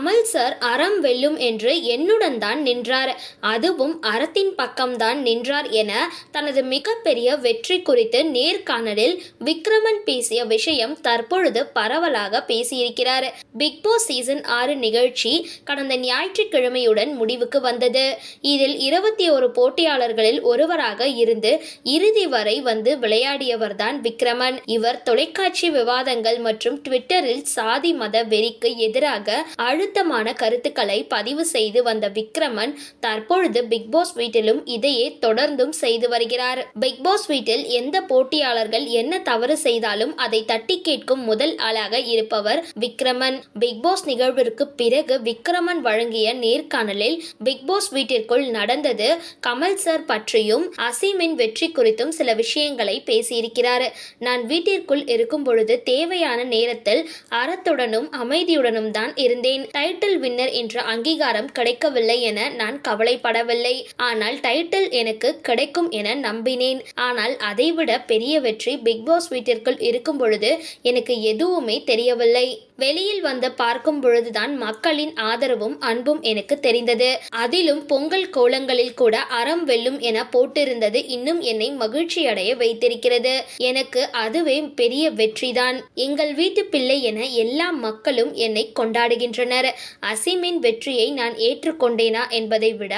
Kamal sir அறம் வெல்லும் என்று என்னுடன் தான் நின்றார். அதுவும் அறத்தின் பக்கம்தான் நின்றார் என தனது மிகப்பெரிய வெற்றி குறித்து நேர்காணலில் விக்ரமன் பேசிய விஷயம் தற்பொழுது பரவலாக பேசியிருக்கிறார். பிக் பாஸ் சீசன் ஆறு நிகழ்ச்சி கடந்த ஞாயிற்றுக்கிழமையுடன் முடிவுக்கு வந்தது. இதில் இருபத்தி ஒரு போட்டியாளர்களில் ஒருவராக இருந்து இறுதி வரை வந்து விளையாடியவர்தான் விக்ரமன். இவர் தொலைக்காட்சி விவாதங்கள் மற்றும் ட்விட்டரில் சாதி மத வெறிக்கு எதிராக வருத்தமான கருத்துக்களை பதிவு செய்து வந்த விக்ரமன் தற்பொழுது பிக்பாஸ் வீட்டிலும் இதையே தொடர்ந்தும் செய்து வருகிறார். பிக்பாஸ் வீட்டில் எந்த போட்டியாளர்கள் என்ன தவறு செய்தாலும் அதை தட்டி கேட்கும் முதல் ஆளாக இருப்பவர் விக்ரமன். பிக்பாஸ் நிகழ்விற்கு பிறகு விக்ரமன் வழங்கிய நேர்காணலில் பிக்பாஸ் வீட்டிற்குள் நடந்தது கமல் சார் பற்றியும் அசீமின் வெற்றி குறித்தும் சில விஷயங்களை பேசியிருக்கிறார். நான் வீட்டிற்குள் இருக்கும் பொழுது தேவையான நேரத்தில் அறத்துடனும் அமைதியுடனும் தான் இருந்தேன். டைட்டில் வின்னர் என்ற அங்கீகாரம் கிடைக்கவில்லை என நான் கவலைப்படவில்லை. ஆனால் டைட்டில் எனக்கு கிடைக்கும் என நம்பினேன். ஆனால் அதைவிட பெரிய வெற்றி பிக் பாஸ் வீட்டிற்குள் இருக்கும் பொழுது எனக்கு எதுவுமே தெரியவில்லை. வெளியில் வந்து பார்க்கும் பொழுதுதான் மக்களின் ஆதரவும் அன்பும் எனக்கு தெரிந்தது. அதிலும் பொங்கல் கோலங்களில் கூட அறம் வெல்லும் என போட்டிருந்தது இன்னும் என்னை மகிழ்ச்சி அடைய வைத்திருக்கிறது. எனக்கு அதுவே பெரிய வெற்றிதான். எங்கள் வீட்டு பிள்ளை என எல்லா மக்களும் என்னை கொண்டாடுகின்றனர். அசிமின் வெற்றியை நான் ஏற்றுக்கொண்டேனா என்பதை விட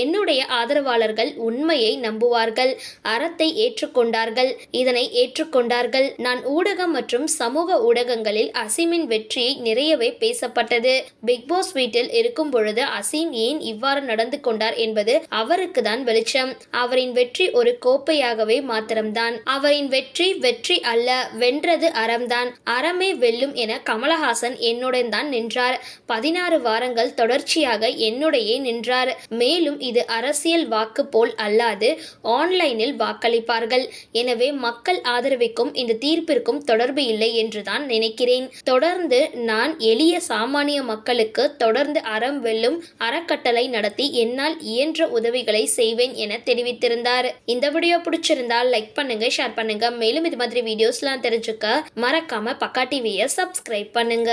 என்னுடைய ஆதரவாளர்கள் உண்மையை நம்புவார்கள் அறத்தை ஏற்றுக்கொண்டார்கள் இதனை ஏற்றுக்கொண்டார்கள். நான் ஊடகம் மற்றும் சமூக ஊடகங்களில் அசிமின் வெற்றியை நிறையவே பேசப்பட்டது. பிக் பாஸ் வீட்டில் இருக்கும் பொழுது அசீம் ஏன் இவ்வாறு நடந்து கொண்டார் என்பது அவருக்கு தான் வெளிச்சம். அவரின் வெற்றி ஒரு கோப்பையாகவே மாத்திரம்தான். அவரின் வெற்றி வெற்றி அல்ல வென்றது அறம்தான். அறமே வெல்லும் என கமலஹாசன் என்னுடன் தான் நின்றார். பதினாறு வாரங்கள் தொடர்ச்சியாக என்னுடையே நின்றார். மேலும் இது அரசியல் வாக்கு போல் அல்லாது ஆன்லைனில் வாக்களிப்பார்கள். எனவே மக்கள் ஆதரவிற்கும் இந்த தீர்ப்பிற்கும் தொடர்பு இல்லை என்றுதான் நினைக்கிறேன். தொடர்ந்து நான் எளிய சாமானிய மக்களுக்கு தொடர்ந்து அறம் வெல்லும் அறக்கட்டளை நடத்தி என்னால் இயன்ற உதவிகளை செய்வேன் என தெரிவித்திருந்தார். இந்த வீடியோ பிடிச்சிருந்தால் லைக் பண்ணுங்க ஷேர் பண்ணுங்க. மேலும் இது மாதிரி வீடியோஸ்லாம் தெரிஞ்சுக்க மறக்காம பக்கா டிவியை சப்ஸ்கிரைப் பண்ணுங்க.